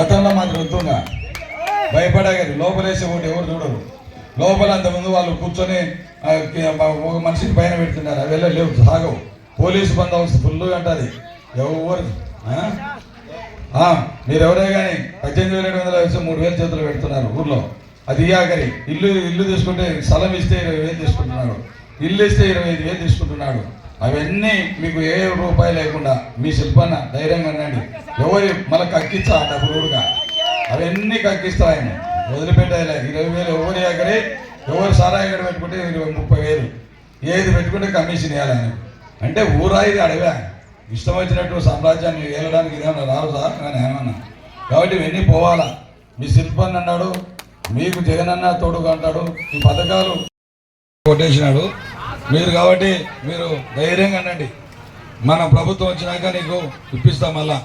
గతంలో మాది వద్దుగా భయపడగారు లోపలేసే ఒకటి ఎవరు చూడరు. లోపల అంతకుముందు వాళ్ళు కూర్చొని ఒక మనిషిని పైన పెడుతున్నారు. అవి వెళ్ళలేవు సాగవు. పోలీసు బందోబస్తు ఫుల్ అంటది. ఎవరు ఆ? మీరు ఎవరే కానీ పద్దెనిమిది వేల ఏడు వందల వేసి మూడు వేలు చేతులు పెడుతున్నారు ఊర్లో. అది ఆఖరి ఇల్లు ఇల్లు తీసుకుంటే స్థలం ఇస్తే ఇరవై వేలు తీసుకుంటున్నాడు. ఇల్లు ఇస్తే ఇరవై ఐదు వేలు తీసుకుంటున్నాడు. అవన్నీ మీకు ఏ రూపాయి లేకుండా మీ శిల్పన్న ధైర్యంగా ఉండండి. ఎవరి మళ్ళీ కక్కిస్తా డబ్బులు కూడా అవన్నీ కక్కిస్తా ఆయన. వదిలిపెట్టాలి. ఇరవై వేలు ఎవరి ఆఖరి ఎవరు సారా ఎక్కడ పెట్టుకుంటే ఇరవై ముప్పై వేలు. ఏది పెట్టుకుంటే కమిషన్ ఇవ్వాలి ఆయన అంటే ఊరా ఇది అడవా. ఇష్టం వచ్చినట్టు సామ్రాజ్యాన్ని ఏలడానికి ఇదేమన్నా రావు సార్? కానీ ఏమన్నా. కాబట్టి ఇవన్నీ పోవాలా. మీ శిల్పన్ అన్నాడు మీకు జగనన్న తోడుగా అంటాడు ఈ పథకాలు కొట్టేసినాడు. మీరు కాబట్టి మీరు ధైర్యంగా అనండి. మన ప్రభుత్వం వచ్చినాక నీకు ఇప్పిస్తాం మళ్ళా.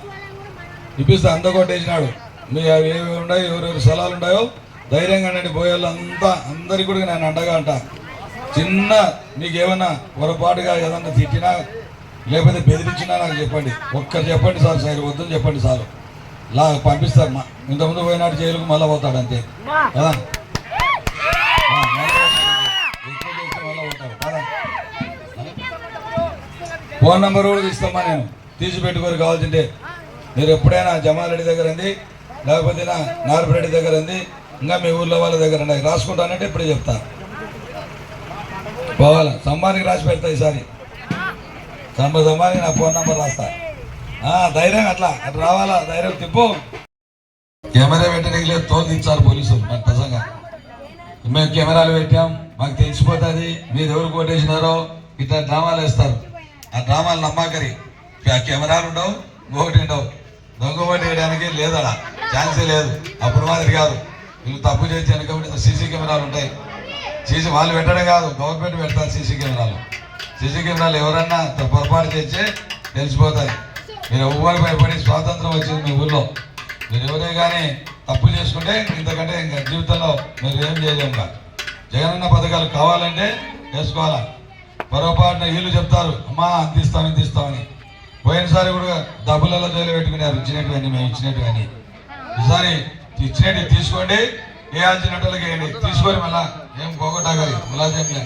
ఇప్పిస్తా అంత కొట్టేసినాడు. మీ అవి ఏవి ఉన్నాయో ఎవరెవరు స్థలాలు ఉన్నాయో ధైర్యంగా అనండి. పోయేళ్ళంతా అందరికీ కూడా నేను అండగా అంట చిన్న మీకేమన్నా పొరపాటుగా ఏదన్నా తిట్టినా లేకపోతే బెదిరించినా నాకు చెప్పండి. ఒక్కరు చెప్పండి సార్ సార్ వద్దని చెప్పండి సార్. లా పంపిస్తారు మా ఇంతకుముందు పోయినాడు జైలుకు మళ్ళీ పోతాడు అంతే. కదా ఆ, మళ్ళా పోతాడు. ఎక్కువ చేస్తే మళ్ళా పోతాడు కదా ఫోన్ నెంబర్ కూడా ఇస్తామా నేను. తీసి పెట్టుకొని కావాల్సింటే మీరు ఎప్పుడైనా జమారెడ్డి దగ్గర ఉంది లేకపోతే నా నారపరెడ్డి దగ్గర ఉంది ఇంకా మీ ఊర్లో వాళ్ళ దగ్గర ఉన్నాయి. రాసుకుంటానంటే ఇప్పుడే చెప్తా. పోవాలా? సంబానికి రాసి పెడతా ఈసారి. సంబ సంబానికి నా ఫోన్ నెంబర్ రాస్తా. ధైర్యం అట్లా. అట్లా రావాలా? ధైర్యం తిప్పు. కెమెరా పెట్టడానికి లేదు తోలు పోలీసులు. మాకు ప్రసంగా. మేము కెమెరాలు పెట్టాం. మాకు తెలిసిపోతుంది. మీరు ఎవరు కొట్టేసినారో ఇట్లా డ్రామాలు వేస్తారు. ఆ డ్రామాలు నమ్మకరి. ఆ కెమెరాలు ఉండవు ఇంకొకటి ఉండవు. దొంగ ఓటు వేయడానికి లేదడా? ఛాన్సే లేదు. అప్పుడు మాదిరి కాదు. వీళ్ళు తప్పు చేసి వెనక సీసీ కెమెరాలు ఉంటాయి. సీసీ వాళ్ళు పెట్టడం కాదు గవర్నమెంట్ పెడతారు సీసీ కెమెరాలు. సీసీ కెమెరాలు ఎవరన్నా పొరపాటు చేస్తే తెలిసిపోతాయి. మీరు ఎవ్వరు భయపడి స్వాతంత్రం వచ్చింది మీ ఊళ్ళో మీరు ఎవరే కానీ తప్పు చేసుకుంటే ఇంతకంటే ఇంకా జీవితంలో మీరు ఏం చేయలేము ఇంకా జగనన్న పథకాలు కావాలంటే వేసుకోవాలా? పొరపాటున వీళ్ళు చెప్తారు అమ్మా అందిస్తామని తీస్తామని పోయినసారి కూడా డబ్బులలో జైలు పెట్టుకున్నారు ఇచ్చినట్టువన్నీ మేము ఇచ్చినట్టువన్నీ ఈసారి ఇచ్చినట్టు తీసుకోండి ఏ ఆల్చినట్టులకి వేయండి తీసుకొని మళ్ళా ఏం పోగొట్టాగాలి మళ్ళా లేదు